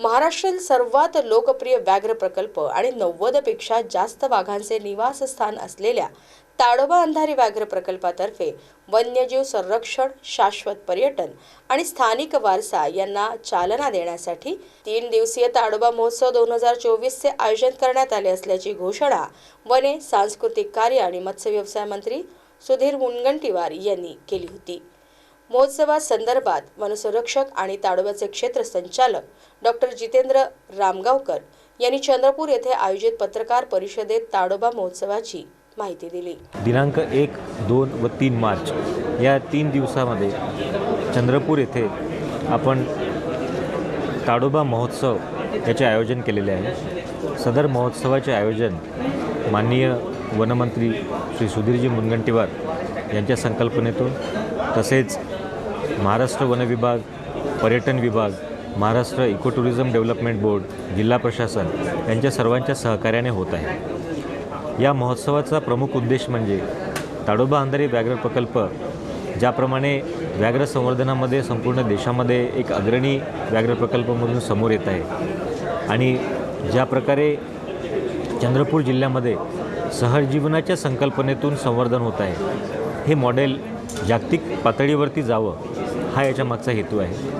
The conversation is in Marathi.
महाराष्ट्रातील सर्वात लोकप्रिय व्याघ्र प्रकल्प आणि नव्वदपेक्षा जास्त वाघांचे निवासस्थान असलेल्या ताडोबा अंधारी व्याघ्र प्रकल्पातर्फे वन्यजीव संरक्षण शाश्वत पर्यटन आणि स्थानिक वारसा यांना चालना देण्यासाठी तीन दिवसीय ताडोबा महोत्सव दोन हजार चोवीसचे आयोजन करण्यात आले असल्याची घोषणा वने सांस्कृतिक कार्य आणि मत्स्य व्यवसाय मंत्री सुधीर मुनगंटीवार यांनी केली होती. महोत्सवासंदर्भात वनसंरक्षक आणि ताडोबाचे क्षेत्र संचालक डॉक्टर जितेंद्र रामगावकर यांनी चंद्रपूर येथे आयोजित पत्रकार परिषदेत ताडोबा महोत्सवाची माहिती दिली. दिनांक एक दोन व तीन मार्च या तीन दिवसामध्ये चंद्रपूर येथे आपण ताडोबा महोत्सव याचे आयोजन केलेले आहे. सदर महोत्सवाचे आयोजन माननीय वनमंत्री श्री सुधीरजी मुनगंटीवार यांच्या संकल्पनेतून तसेच महाराष्ट्र वन विभाग पर्यटन विभाग Maharashtra eco tourism development board जिल्हा प्रशासन यांच्या सर्वांच्या सहकार्याने होत आहे. या महोत्सवाचा प्रमुख उद्देश म्हणजे ताडोबा अंधारी व्याघ्र प्रकल्प ज्याप्रमाणे व्याघ्र संवर्धनामध्ये संपूर्ण देशामध्ये एक अग्रणी व्याघ्र प्रकल्प म्हणून समोर येत आहे. आणि ज्या प्रकारे चंद्रपूर जिल्ह्यामध्ये सहजीवनाच्या संकल्पनेतून संवर्धन होत आहे. हे मॉडेल जागतिक पातळीवरती जावं हा याच्या मागचा हेतू आहे.